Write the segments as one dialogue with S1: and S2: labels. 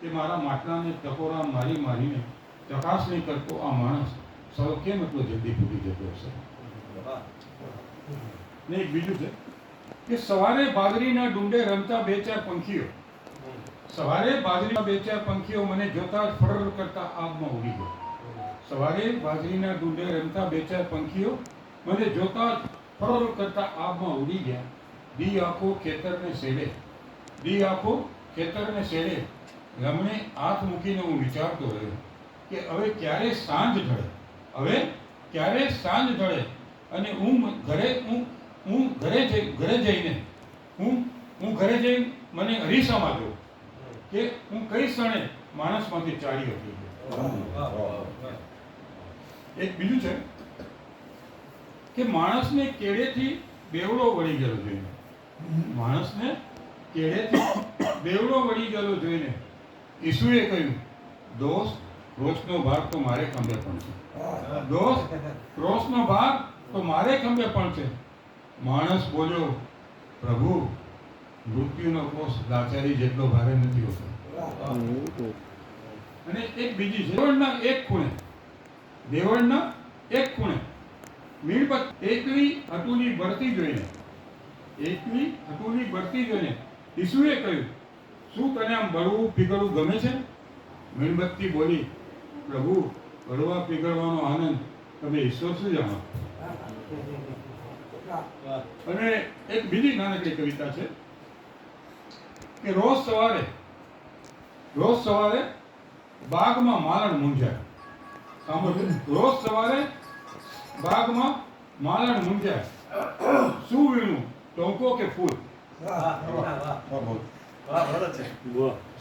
S1: કે મારા માટલાને ટકોરા મારી મારીને ચકાસણી કરતો આ માણસ. સૌ કેમ એટલો જલ્દી ભૂલી જતો હશે? ને એક બીજું છે કે સવારે બાજરીના ડુંડે રમતા બે ચાર પંખીઓ. સવારે બાજરીના બે ચાર પંખીઓ મને જોતા જ ફરર કરતા આગમાં ઉડી ગયો. સવારે બાજરીના ડુંડે રમતા બે ચાર પંખીઓ મને જોતા જ ફરર કરતા આગમાં ઉડી ગયા. દી આખો ખેતરને સેડે દી આખો ખેતરને શેડે. રમણે હાથ મૂકીને હું વિચારતો રહ્યો કે હવે ક્યારે સાંજ ઢળે? હવે ક્યારે સાંજ ઢળે? અને હું ઘરે, હું હું ઘરે જઈ, ઘરે જઈને હું હું ઘરે જઈ મને અરીસામાં જોઉં કે હું કઈ ક્ષણે માણસમાંથી ચાલી હતી એક બીજું છે કે માણસને કેળેથી બેવડો વળી ગયેલો જોઈને, માણસને કેળેથી બેવડો વળી ગયેલો જોઈને ઈસુએ કહ્યું દોસ્ત ક્રોસનો ભાગ તો મારે ખંભે પણ છે. દોસ્ત ક્રોસનો ભાગ તો મારે ખંભે પણ છે. માણસ બોલ્યો, પ્રભુ, મૃત્યુનો કોષ લાચારી જેટલો ભારે નથી હોતો. અને એક બીજી છે, દેવળના એક ખૂણે, દેવળના એક ખૂણે મીણબત એકલી હટુલી બળતી જોઈને એકલી હટુલી બળતી જોઈને ઈસુએ કહ્યું શું તને આમ બળવું પીગળવું ગમે છે? મીણબત્તી બોલી પ્રભુ બળવા પીગળવાનો આનંદ તમે ઈશ્વર શું જાણો. અને એક બીજી નાનકડી કવિતા છે કે રોજ સવારે રોજ સવારે બાગમાં માલણ મૂંઝાય. સાંભળજો રોજ સવારે બાગમાં માલણ મૂંઝાય. શું વીણું? ટોંકો કે ફૂલ?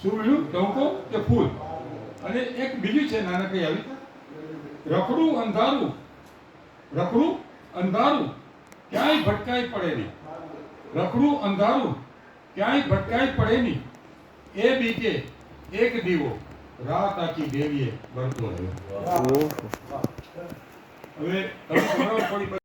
S1: શું વીણું ટોંકો કે ફૂલ? અને એક બીજું છે નાનકડી આવી. રખડું અંધારું. રખડું અંધારું. ક્યાંય ભટકાઈ પડે નહીં. રખડું અંધારું. ક્યાંય ભટકાઈ પડે નહીં. એ બીકે એક દીવો. રાત આખી દેવીએ બળતો રહ્યો. હવે તમે ખબર પડી